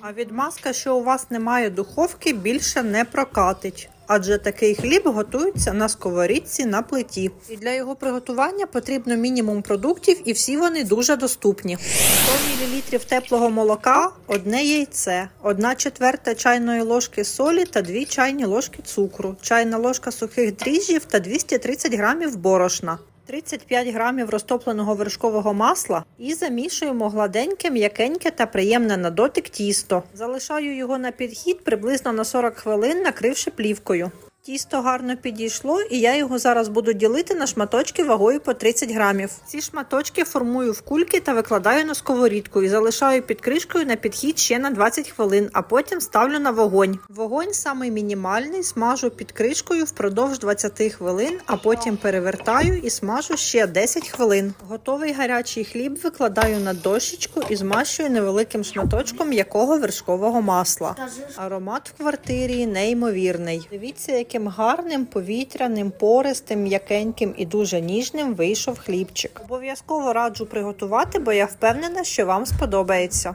А відмазка, що у вас немає духовки, більше не прокатить. Адже такий хліб готується на сковорідці на плиті. І для його приготування потрібно мінімум продуктів, і всі вони дуже доступні. 100 мл теплого молока, одне яйце, 1 четверта чайної ложки солі та 2 чайні ложки цукру, чайна ложка сухих дріжджів та 230 грамів борошна. 35 грамів розтопленого вершкового масла і замішуємо гладеньке, м'якеньке та приємне на дотик тісто. Залишаю його на підхід приблизно на 40 хвилин, накривши плівкою. Тісто гарно підійшло, і я його зараз буду ділити на шматочки вагою по 30 грамів. Ці шматочки формую в кульки та викладаю на сковорідку і залишаю під кришкою на підхід ще на 20 хвилин, а потім ставлю на вогонь. Вогонь самий мінімальний, смажу під кришкою впродовж 20 хвилин, а потім перевертаю і смажу ще 10 хвилин. Готовий гарячий хліб викладаю на дощечку і змащую невеликим шматочком м'якого вершкового масла. Аромат в квартирі неймовірний. Дивіться, яким гарним, повітряним, пористим, м'якеньким і дуже ніжним вийшов хлібчик. Обов'язково раджу приготувати, бо я впевнена, що вам сподобається.